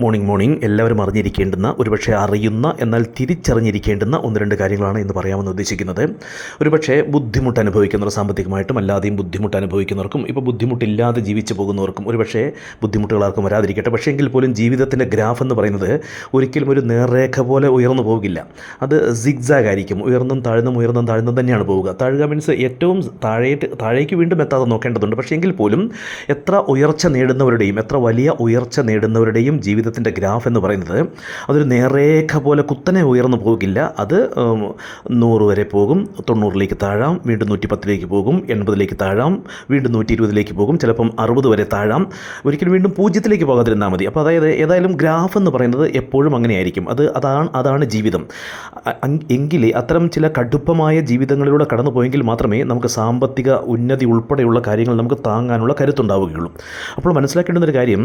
Morning morning എല്ലാവരും അറിഞ്ഞിരിക്കേണ്ടുന്ന ഒരുപക്ഷെ അറിയുന്ന എന്നാൽ തിരിച്ചറിഞ്ഞിരിക്കേണ്ടുന്ന ഒന്ന് രണ്ട് കാര്യങ്ങളാണ് ഇന്ന് പറയാമെന്ന് ഉദ്ദേശിക്കുന്നത്. ഒരുപക്ഷെ ബുദ്ധിമുട്ട് അനുഭവിക്കുന്നവർ സാമ്പത്തികമായിട്ടും അല്ലാതെയും ബുദ്ധിമുട്ട് അനുഭവിക്കുന്നവർക്കും ഇപ്പോൾ ബുദ്ധിമുട്ടില്ലാതെ ജീവിച്ചു പോകുന്നവർക്കും ഒരുപക്ഷെ ബുദ്ധിമുട്ടുകൾ ആർക്കും വരാതിരിക്കട്ടെ. പക്ഷേ എങ്കിൽ പോലും ജീവിതത്തിന്റെ ഗ്രാഫ് എന്ന് പറയുന്നത് ഒരിക്കലും ഒരു നേർരേഖ പോലെ ഉയർന്നു പോകില്ല. അത് സിഗ്സാഗ് ആയിരിക്കും ഉയർന്നും താഴ്ന്നും ഉയർന്നും താഴ്ന്നും തന്നെയാണ് പോവുക. താഴുക മീൻസ് ഏറ്റവും താഴേട്ട് താഴേക്ക് വീണ്ടും എത്താതെ നോക്കേണ്ടതുണ്ട്. പക്ഷേ എങ്കിൽ പോലും എത്ര ഉയർച്ച നേടുന്നവരുടെയും എത്ര വലിയ ഉയർച്ച നേടുന്നവരുടെയും ജീവിതത്തിന്റെ ഗ്രാഫ് എന്ന് പറയുന്നത് അതൊരു നേർരേഖ പോലെ കുത്തനെ ഉയർന്നു പോകില്ല. അത് നൂറ് വരെ പോകും തൊണ്ണൂറിലേക്ക് താഴാം വീണ്ടും നൂറ്റി പത്തിലേക്ക് പോകും എൺപതിലേക്ക് താഴാം വീണ്ടും നൂറ്റി ഇരുപതിലേക്ക് പോകും ചിലപ്പം അറുപത് വരെ താഴാം. ഒരിക്കലും വീണ്ടും പൂജ്യത്തിലേക്ക് പോകാതിരുന്നാൽ മതി. അപ്പോൾ അതായത് ഏതായാലും ഗ്രാഫ് എന്ന് പറയുന്നത് എപ്പോഴും അങ്ങനെയായിരിക്കും. അത് അതാണ് അതാണ് ജീവിതം. എങ്കിലേ അത്തരം ചില കടുപ്പമായ ജീവിതങ്ങളിലൂടെ കടന്നു പോയെങ്കിൽ മാത്രമേ നമുക്ക് സാമ്പത്തിക ഉന്നതി ഉൾപ്പെടെയുള്ള കാര്യങ്ങൾ നമുക്ക് താങ്ങാനുള്ള കരുത്തുണ്ടാവുകയുള്ളൂ. അപ്പോൾ മനസ്സിലാക്കേണ്ടുന്ന ഒരു കാര്യം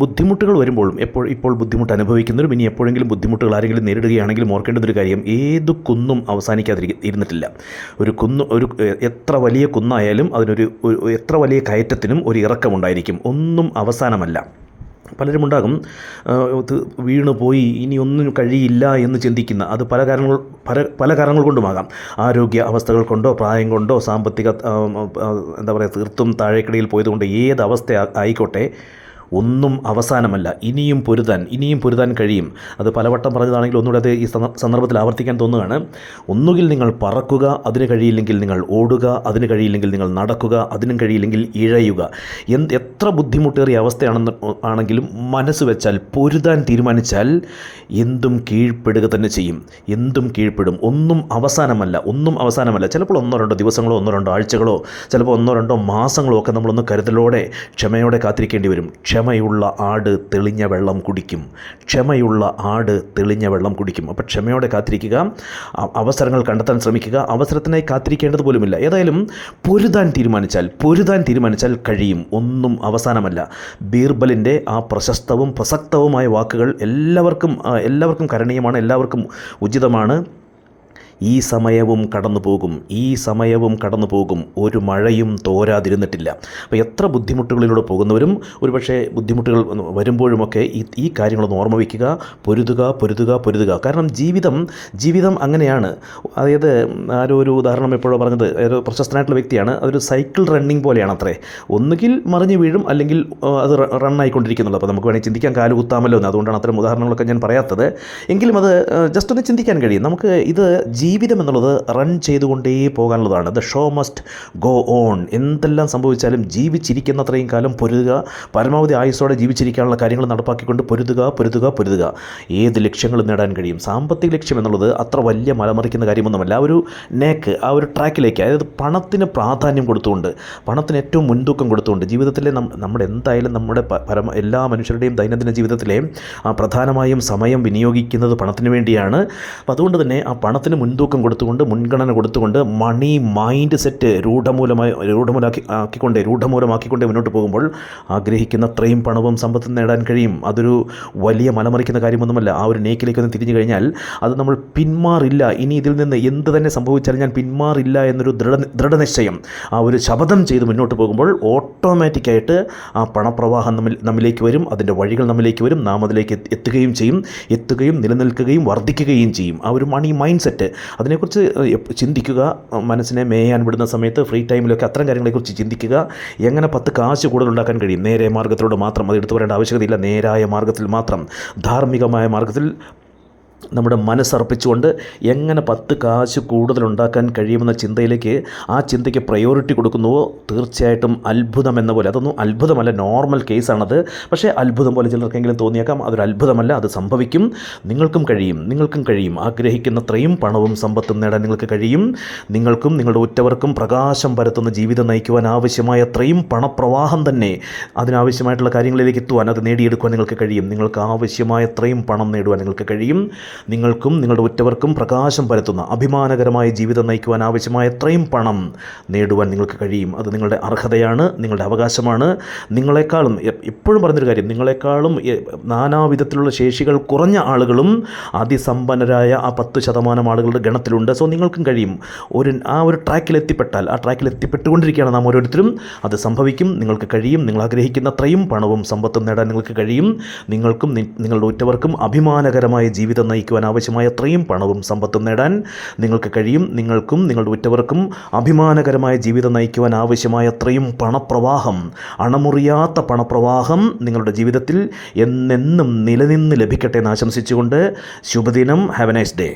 ബുദ്ധിമുട്ടുകൾ വരുമ്പോഴും എപ്പോൾ ഇപ്പോൾ ബുദ്ധിമുട്ട് അനുഭവിക്കുന്നവരും ഇനി എപ്പോഴെങ്കിലും ബുദ്ധിമുട്ടുകൾ ആരെങ്കിലും നേരിടുകയാണെങ്കിലും ഓർക്കേണ്ടതൊരു കാര്യം ഏത് കുന്നും അവസാനിക്കാതിരിക്കും ഇരുന്നിട്ടില്ല. ഒരു കുന്ന് ഒരു എത്ര വലിയ കുന്നായാലും അതിനൊരു എത്ര വലിയ കയറ്റത്തിനും ഒരു ഇറക്കമുണ്ടായിരിക്കും. ഒന്നും അവസാനമല്ല. പലരും ഉണ്ടാകും വീണ് പോയി ഇനി ഒന്നും കഴിയില്ല എന്ന് ചിന്തിക്കുന്ന അത് പല കാരണങ്ങൾ പല പല കാരണങ്ങൾ കൊണ്ടുമാകാം. ആരോഗ്യ അവസ്ഥകൾ കൊണ്ടോ പ്രായം കൊണ്ടോ സാമ്പത്തിക എന്താ പറയുക തീർത്തും താഴേക്കിടയിൽ പോയതുകൊണ്ട് ഏത് അവസ്ഥ ആയിക്കോട്ടെ ഒന്നും അവസാനമല്ല. ഇനിയും പൊരുതാൻ ഇനിയും പൊരുതാൻ കഴിയും. അത് പലവട്ടം പറഞ്ഞതാണെങ്കിൽ ഒന്നുകൂടെ അത് ഈ സന്ദർഭത്തിൽ ആവർത്തിക്കാൻ തോന്നുകയാണ്. ഒന്നുകിൽ നിങ്ങൾ പറക്കുക അതിന് കഴിയില്ലെങ്കിൽ നിങ്ങൾ ഓടുക അതിന് കഴിയില്ലെങ്കിൽ നിങ്ങൾ നടക്കുക അതിനും കഴിയില്ലെങ്കിൽ ഇഴയുക. എന്ത് എത്ര ബുദ്ധിമുട്ടേറിയ അവസ്ഥയാണെന്ന് ആണെങ്കിലും മനസ്സ് വെച്ചാൽ പൊരുതാൻ തീരുമാനിച്ചാൽ എന്തും കീഴ്പ്പെടുക തന്നെ ചെയ്യും. എന്തും കീഴ്പ്പെടും. ഒന്നും അവസാനമല്ല ഒന്നും അവസാനമല്ല. ചിലപ്പോൾ ഒന്നോ രണ്ടോ ദിവസങ്ങളോ ഒന്നോ രണ്ടോ ആഴ്ചകളോ ചിലപ്പോൾ ഒന്നോ രണ്ടോ മാസങ്ങളോ ഒക്കെ നമ്മളൊന്ന് കരുതലോടെ ക്ഷമയോടെ കാത്തിരിക്കേണ്ടി വരും. ക്ഷമയുള്ള ആട് തെളിഞ്ഞ വെള്ളം കുടിക്കും. ക്ഷമയുള്ള ആട് തെളിഞ്ഞ വെള്ളം കുടിക്കും. അപ്പോൾ ക്ഷമയോടെ കാത്തിരിക്കുക. അവസരങ്ങൾ കണ്ടെത്താൻ ശ്രമിക്കുക. അവസരത്തിനായി കാത്തിരിക്കേണ്ടത് പോലുമില്ല. ഏതായാലും പൊരുതാൻ തീരുമാനിച്ചാൽ പൊരുതാൻ തീരുമാനിച്ചാൽ കഴിയും. ഒന്നും അവസാനമല്ല. ബീർബലിന്റെ ആ പ്രശസ്തവും പ്രസക്തവുമായ വാക്കുകൾ എല്ലാവർക്കും എല്ലാവർക്കും കരണീയമാണ്. എല്ലാവർക്കും ഉചിതമാണ്. ഈ സമയവും കടന്നു പോകും ഈ സമയവും കടന്നു പോകും. ഒരു മഴയും തോരാതിരുന്നിട്ടില്ല. അപ്പോൾ എത്ര ബുദ്ധിമുട്ടുകളിലൂടെ പോകുന്നവരും ഒരുപക്ഷെ ബുദ്ധിമുട്ടുകൾ വരുമ്പോഴുമൊക്കെ ഈ ഈ കാര്യങ്ങളൊന്ന് ഓർമ്മ വയ്ക്കുക പൊരുതുക പൊരുതുക പൊരുതുക. കാരണം ജീവിതം ജീവിതം അങ്ങനെയാണ്. അതായത് ആരോ ഒരു ഉദാഹരണം എപ്പോഴോ പറഞ്ഞത് ഒരു പ്രശസ്തനായിട്ടുള്ള വ്യക്തിയാണ്. അതൊരു സൈക്കിൾ റണ്ണിങ് പോലെയാണ് അത്രേ ഒന്നുകിൽ മറിഞ്ഞു വീഴും അല്ലെങ്കിൽ അത് റണ്ണായിക്കൊണ്ടിരിക്കുന്നുള്ളൂ അപ്പോൾ നമുക്ക് വേണമെങ്കിൽ ചിന്തിക്കാൻ കാലു കുത്താമല്ലോ എന്ന്. അതുകൊണ്ടാണ് അത്തരം ഉദാഹരണങ്ങളൊക്കെ ഞാൻ പറയാത്തത്. എങ്കിലും അത് ജസ്റ്റ് ഒന്ന് ചിന്തിക്കാൻ കഴിയും. നമുക്ക് ഇത് ജീവിതം എന്നുള്ളത് റൺ ചെയ്തുകൊണ്ടേ പോകാനുള്ളതാണ്. The show must go on എന്തെല്ലാം സംഭവിച്ചാലും ജീവിച്ചിരിക്കുന്നത്രയും കാലം പൊരുതുക. പരമാവധി ആയുസ്സോടെ ജീവിച്ചിരിക്കാനുള്ള കാര്യങ്ങൾ നടപ്പാക്കിക്കൊണ്ട് പൊരുതുക പൊരുതുക പൊരുതുക. ഏത് ലക്ഷ്യങ്ങളും നേടാൻ കഴിയും. സാമ്പത്തിക ലക്ഷ്യം എന്നുള്ളത് അത്ര വലിയ മലമറിക്കുന്ന കാര്യമൊന്നുമല്ല. ആ ഒരു നേക്ക് ആ ഒരു ട്രാക്കിലേക്ക് അതായത് പണത്തിന് പ്രാധാന്യം കൊടുത്തുകൊണ്ട് പണത്തിന് ഏറ്റവും മുൻതൂക്കം കൊടുത്തുകൊണ്ട് ജീവിതത്തിലെ നമ്മുടെ എന്തായാലും നമ്മുടെ പരമ എല്ലാ മനുഷ്യരുടെയും ദൈനംദിന ജീവിതത്തിലെ പ്രധാനമായും സമയം വിനിയോഗിക്കുന്നത് പണത്തിന് വേണ്ടിയാണ്. അപ്പോൾ അതുകൊണ്ട് തന്നെ ആ പണത്തിന് മുൻതൂക്കം കൊടുത്തുകൊണ്ട് മുൻഗണന കൊടുത്തുകൊണ്ട് മണി മൈൻഡ് സെറ്റ് രൂഢമൂലമായി രൂഢമൂലാക്കി ആക്കിക്കൊണ്ട് രൂഢമൂലമാക്കിക്കൊണ്ട് മുന്നോട്ട് പോകുമ്പോൾ ആഗ്രഹിക്കുന്ന അത്രയും പണവും സമ്പത്തും നേടാൻ കഴിയും. അതൊരു വലിയ മലമറിക്കുന്ന കാര്യമൊന്നുമല്ല. ആ ഒരു നേക്കിലേക്ക് ഒന്ന് തിരിഞ്ഞു കഴിഞ്ഞാൽ അത് നമ്മൾ പിന്മാറില്ല. ഇനി ഇതിൽ നിന്ന് എന്ത് തന്നെ സംഭവിച്ചാലും ഞാൻ പിന്മാറില്ല എന്നൊരു ദൃഢ ദൃഢനിശ്ചയം. ആ ഒരു ശപഥം ചെയ്ത് മുന്നോട്ട് പോകുമ്പോൾ ഓട്ടോമാറ്റിക്കായിട്ട് ആ പണപ്രവാഹം നമ്മിൽ നമ്മിലേക്ക് വരും. അതിന്റെ വഴികൾ നമ്മിലേക്ക് വരും. നാം അതിലേക്ക് എത്തുകയും ചെയ്യും. എത്തുകയും നിലനിൽക്കുകയും വർദ്ധിക്കുകയും ചെയ്യും. ആ ഒരു മണി മൈൻഡ് സെറ്റ് അതിനെക്കുറിച്ച് ചിന്തിക്കുക മനസ്സിനെ മേയാൻ വിടുന്ന സമയത്ത് ഫ്രീ ടൈമിലൊക്കെ അത്തരം കാര്യങ്ങളെക്കുറിച്ച് ചിന്തിക്കുക എങ്ങനെ പത്ത് കാശ് കൂടുതൽ ഉണ്ടാക്കാൻ കഴിയും? നേരെ മാർഗത്തിലൂടെ മാത്രം അത് എടുത്തു പറയേണ്ട ആവശ്യകതയില്ല. നേരായ മാർഗത്തിൽ മാത്രം ധാർമ്മികമായ മാർഗത്തിൽ നമ്മുടെ മനസ്സർപ്പിച്ചുകൊണ്ട് എങ്ങനെ പത്ത് കാശ് കൂടുതൽ ഉണ്ടാക്കാൻ കഴിയുമെന്ന ചിന്തയിലേക്ക് ആ ചിന്തയ്ക്ക് പ്രയോറിറ്റി കൊടുക്കുന്നുവോ? തീർച്ചയായിട്ടും അത്ഭുതം എന്ന പോലെ. അതൊന്നും അത്ഭുതമല്ല. നോർമൽ കേസാണത് പക്ഷേ അത്ഭുതം പോലെ ചിലർക്കെങ്കിലും തോന്നിയേക്കാം. അതൊരു അത്ഭുതമല്ല അത് സംഭവിക്കും. നിങ്ങൾക്കും കഴിയും. നിങ്ങൾക്കും കഴിയും. ആഗ്രഹിക്കുന്നത്രയും പണവും സമ്പത്തും നേടാൻ നിങ്ങൾക്ക് കഴിയും. നിങ്ങൾക്കും നിങ്ങളുടെ ഉറ്റവർക്കും പ്രകാശം പരത്തുന്ന ജീവിതം നയിക്കുവാൻ ആവശ്യമായ അത്രയും പണപ്രവാഹം തന്നെ അതിനാവശ്യമായിട്ടുള്ള കാര്യങ്ങളിലേക്ക് എത്തുവാൻ അത് നേടിയെടുക്കുവാൻ നിങ്ങൾക്ക് കഴിയും. നിങ്ങൾക്ക് ആവശ്യമായ അത്രയും പണം നേടുവാൻ നിങ്ങൾക്ക് കഴിയും. നിങ്ങൾക്കും നിങ്ങളുടെ ഉറ്റവർക്കും പ്രകാശം പരത്തുന്ന അഭിമാനകരമായ ജീവിതം നയിക്കുവാൻ ആവശ്യമായ എത്രയും പണം നേടുവാൻ നിങ്ങൾക്ക് കഴിയും. അത് നിങ്ങളുടെ അർഹതയാണ് നിങ്ങളുടെ അവകാശമാണ്. നിങ്ങളെക്കാളും എപ്പോഴും പറഞ്ഞൊരു കാര്യം നിങ്ങളെക്കാളും നാനാവിധത്തിലുള്ള ശേഷികൾ കുറഞ്ഞ ആളുകളും അതിസമ്പന്നരായ ആ പത്ത് ശതമാനം ആളുകളുടെ ഗണത്തിലുണ്ട്. സോ നിങ്ങൾക്കും കഴിയും. ഒരു ആ ഒരു ട്രാക്കിൽ എത്തിപ്പെട്ടാൽ ആ ട്രാക്കിൽ എത്തിപ്പെട്ടുകൊണ്ടിരിക്കുകയാണ് നാം ഓരോരുത്തരും. അത് സംഭവിക്കും നിങ്ങൾക്ക് കഴിയും നിങ്ങൾ ആഗ്രഹിക്കുന്ന അത്രയും പണവും സമ്പത്തും നേടാൻ നിങ്ങൾക്ക് കഴിയും. നിങ്ങൾക്കും നിങ്ങളുടെ ഉറ്റവർക്കും അഭിമാനകരമായ ജീവിതം നയിക്കുവാൻ ആവശ്യമായ അത്രയും പണവും സമ്പത്തും നേടാൻ നിങ്ങൾക്ക് കഴിയും. നിങ്ങൾക്കും നിങ്ങളുടെ ഉറ്റവർക്കും അഭിമാനകരമായ ജീവിതം നയിക്കുവാൻ ആവശ്യമായ അത്രയും പണപ്രവാഹം അണമുറിയാത്ത പണപ്രവാഹം നിങ്ങളുടെ ജീവിതത്തിൽ എന്നെന്നും നിലനിന്ന് ലഭിക്കട്ടെ എന്ന് ആശംസിച്ചുകൊണ്ട് ശുഭദിനം. Have A nice day